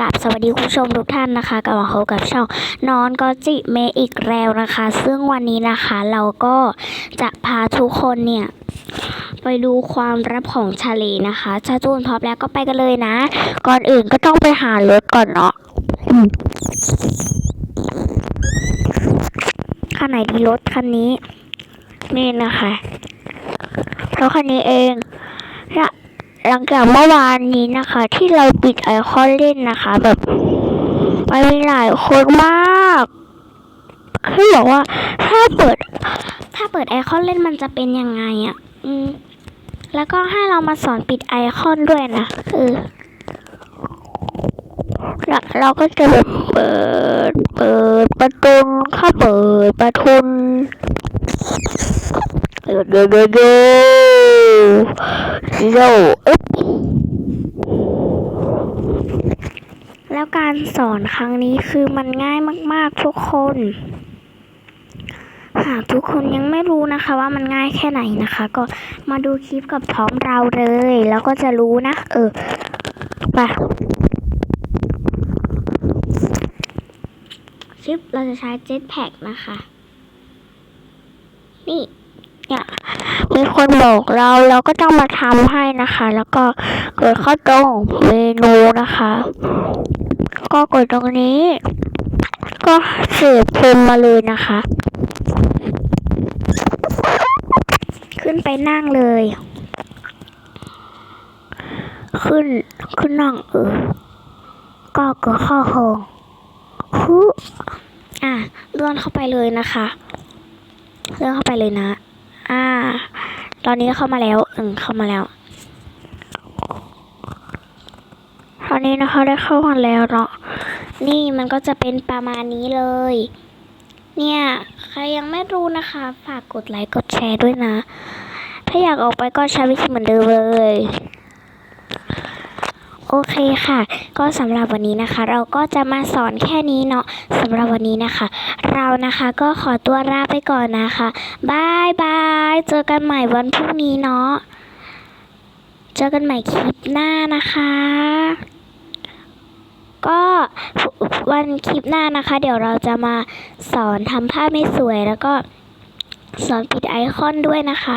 กับสวัสดีคุณผู้ชมทุกท่านนะคะกลับมาพบกับช่องนอนก็จิเมอีกแล้วนะคะ ซึ่งวันนี้นะคะเราก็จะพาทุกคนเนี่ยไปดูความลับของทะเลนะคะถ้าจูนพร้อมแล้วก็ไปกันเลยนะ ก่อนอื่นก็ต้องไปหารถก่อนเนาะคันไหนดีรถคันนี้ นี่นะคะรถคันนี้เองและ หลังจากเมื่อวานนี้นะคะ ที่เราปิดไอคอนเล่นนะคะ แบบไปมีหลายคนมากคือบอกว่าถ้าเปิด ถ้าเปิดไอคอนเล่นมันจะเป็นยังไงอะ่ะ อืม แล้วก็ให้เรามาสอนปิดไอคอนด้วยนะเออเราเราก็จะแบบเปิด เปิดประตูเข้าเปิดประทุนเปิดโยโยโย โยอึ๊บแล้วการสอนครั้งนี้คือมันง่ายมาก ๆ ทุกคน หากทุกคนยังไม่รู้นะคะว่ามันง่ายแค่ไหนนะคะ ก็มาดูคลิปกับพร้อมเราเลย แล้วก็จะรู้นะ เออไปคลิปเราจะใช้เจ็ตแพ็กนะคะ นี่ เนี่ยมีคนบอกเราเราก็ต้องมาทำให้นะคะ แล้วก็กดเข้าตรงเมนูนะคะ ก็กดตรงนี้ ก็เสียบพิมพ์มาเลยนะคะ ขึ้นไปนั่งเลย ขึ้นขึ้นนั่งเออก็กดข้าห้องฮึอะเลื่อนเข้าไปเลยนะคะ เลื่อนเข้าไปเลยนะ ตอนนี้เข้ามาแล้วอืมเข้ามาแล้ว ตอนนี้นะคะได้เข้ามาแล้วเนาะ นี่มันก็จะเป็นประมาณนี้เลย เนี่ย ใครยังไม่รู้นะคะ ฝากกดไลค์กดแชร์ด้วยนะ ถ้าอยากออกไปก็ใช้วิธีเหมือนเดิมเลย โอเคค่ะ ก็สำหรับวันนี้นะคะ เราก็จะมาสอนแค่นี้เนาะสำหรับวันนี้นะคะ เรานะคะก็ขอตัวลาไปก่อนนะคะบายบายเจอกันใหม่วันพรุ่งนี้เนาะเจอกันใหม่คลิปหน้านะคะ ก็วันคลิปหน้านะคะ เดี๋ยวเราจะมาสอนทำภาพไม่สวยแล้วก็สอนปิดไอคอนด้วยนะคะ